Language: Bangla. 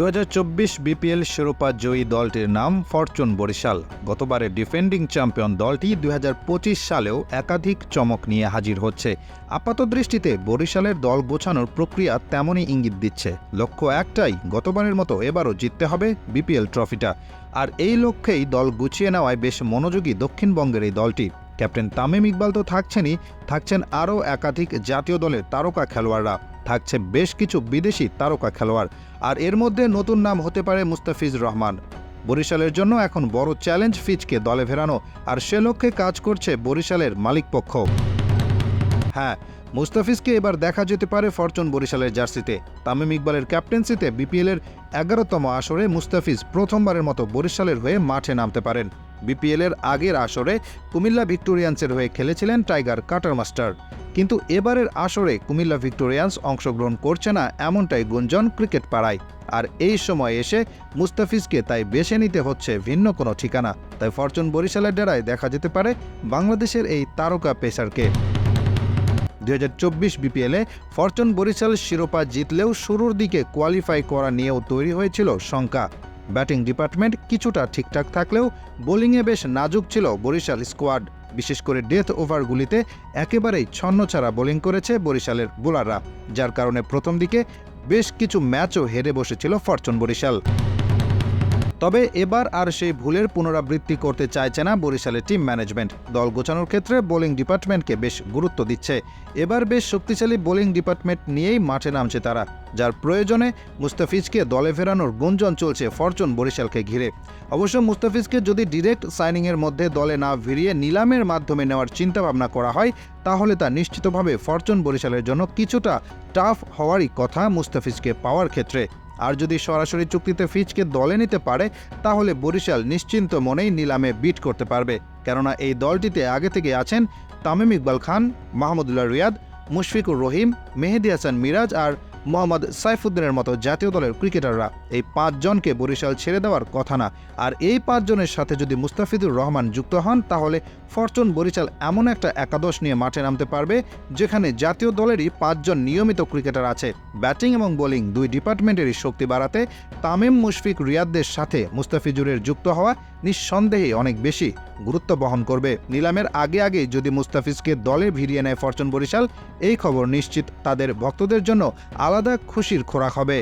দু হাজার চব্বিশ বিপিএল শিরোপা জয়ী দলটির নাম ফরচুন বরিশাল। গতবারের ডিফেন্ডিং চ্যাম্পিয়ন দলটি দুই হাজার পঁচিশ সালেও একাধিক চমক নিয়ে হাজির হচ্ছে। আপাত দৃষ্টিতে বরিশালের দল গোছানোর প্রক্রিয়া তেমনই ইঙ্গিত দিচ্ছে। লক্ষ্য একটাই, গতবারের মতো এবারও জিততে হবে বিপিএল ট্রফিটা। আর এই লক্ষ্যেই দল গুছিয়ে নেওয়ায় বেশ মনোযোগী দক্ষিণবঙ্গের এই দলটি। ক্যাপ্টেন তামিম ইকবাল তো থাকছেনই, থাকছেন আরও একাধিক জাতীয় দলের তারকা খেলোয়াড়রা। থাকছে বেশ কিছু বিদেশি তারকা খেলোয়াড়। আর এর মধ্যে নতুন নাম হতে পারে মুস্তাফিজ রহমান। বরিশালের জন্য এখন বড় চ্যালেঞ্জ ফিচকে দলে ফেরানো, আর সে লক্ষ্যে কাজ করছে বরিশালের মালিকপক্ষ। হ্যাঁ মুস্তাফিজকে এবার দেখা যেতে পারে ফরচুন বরিশালের জার্সিতে। তামিম ইকবালের ক্যাপ্টেন্সিতে বিপিএলের এগারোতম আসরে মুস্তাফিজ প্রথমবারের মতো বরিশালের হয়ে মাঠে নামতে পারেন। বিপিএলের আগের আসরে কুমিল্লা ভিক্টোরিয়ান্সের হয়ে খেলেছিলেন টাইগার কাটার মাস্টার। কিন্তু এবারের আসরে কুমিল্লা ভিক্টোরিয়ান্স অংশগ্রহণ করছে না এমনটাই গুঞ্জন ক্রিকেট পাড়ায়। আর এই সময় এসে মুস্তাফিজকে তাই বেছে নিতে হচ্ছে ভিন্ন কোনো ঠিকানা। তাই ফরচুন বরিশালের ডেরায় দেখা যেতে পারে বাংলাদেশের এই তারকা পেসারকে। দুই হাজার চব্বিশ বিপিএলে ফরচুন বরিশাল শিরোপা জিতলেও শুরুর দিকে কোয়ালিফাই করা নিয়েও তৈরি হয়েছিল শঙ্কা। ব্যাটিং ডিপার্টমেন্ট কিছুটা ঠিকঠাক থাকলেও বোলিংয়ে বেশ নাজুক ছিল বরিশাল স্কোয়াড। বিশেষ করে ডেথ ওভারগুলিতে একেবারেই ছন্নছাড়া বোলিং করেছে বরিশালের বোলাররা, যার কারণে প্রথম দিকে বেশ কিছু ম্যাচও হেরে বসেছিল ফরচুন বরিশাল। তবে এবার আর সেই ভুলের পুনরাবৃত্তি করতে চাইছে না বরিশালের টিম ম্যানেজমেন্ট। দল গোছানোর ক্ষেত্রে বোলিং ডিপার্টমেন্টকে বেশ গুরুত্ব দিচ্ছে। এবার বেশ শক্তিশালী বোলিং ডিপার্টমেন্ট নিয়েই মাঠে নামছে তারা, যার প্রয়োজনে মুস্তাফিজকে দলে ফেরানোর গুঞ্জন চলছে ফরচুন বরিশালকে ঘিরে। অবশ্য মুস্তাফিজকে যদি ডিরেক্ট সাইনিংয়ের মধ্যে দলে না ভিড়িয়ে নিলামের মাধ্যমে নেওয়ার চিন্তাভাবনা করা হয়, তাহলে তা নিশ্চিতভাবে ফরচুন বরিশালের জন্য কিছুটা টাফ হওয়ারই কথা মুস্তাফিজকে পাওয়ার ক্ষেত্রে। আর যদি সরাসরি চুক্তিতে ফিচকে দলে নিতে পারে, তাহলে বরিশাল নিশ্চিন্ত মনেই নিলামে বিট করতে পারবে। কেননা এই দলটিতে আগে থেকে আছেন তামিম ইকবাল খান, মাহমুদুল্লাহ রিয়াদ, মুশফিকুর রহিম, মেহেদি হাসান মিরাজ আর মোহাম্মদ সাইফুদ্দিনের মতো জাতীয় দলের ক্রিকেটাররা। এই পাঁচজনকে বরিশাল ছেড়ে দেওয়ার কথা না। আর এই পাঁচজনের সাথে যদি মুস্তাফিজুর রহমান যুক্ত হন, তাহলে ফরচুন বরিশাল এমন একটা একাদশ নিয়ে মাঠে নামতে পারবে, যেখানে জাতীয় দলেরই পাঁচজন নিয়মিত ক্রিকেটার আছে। ব্যাটিং এবং বোলিং দুই ডিপার্টমেন্টেরই শক্তি বাড়াতে তামিম মুশফিক রিয়াদদের সাথে মুস্তাফিজুরের যুক্ত হওয়া নিঃসন্দেহে অনেক বেশি গুরুত্ব বহন করবে। নিলামের আগে আগে যদি মুস্তাফিজকে দলে ভিড়িয়ে নেয় ফরচুন বরিশাল, এই খবর নিশ্চিত তাদের ভক্তদের জন্য আলাদা খুশির খোরাক হবে।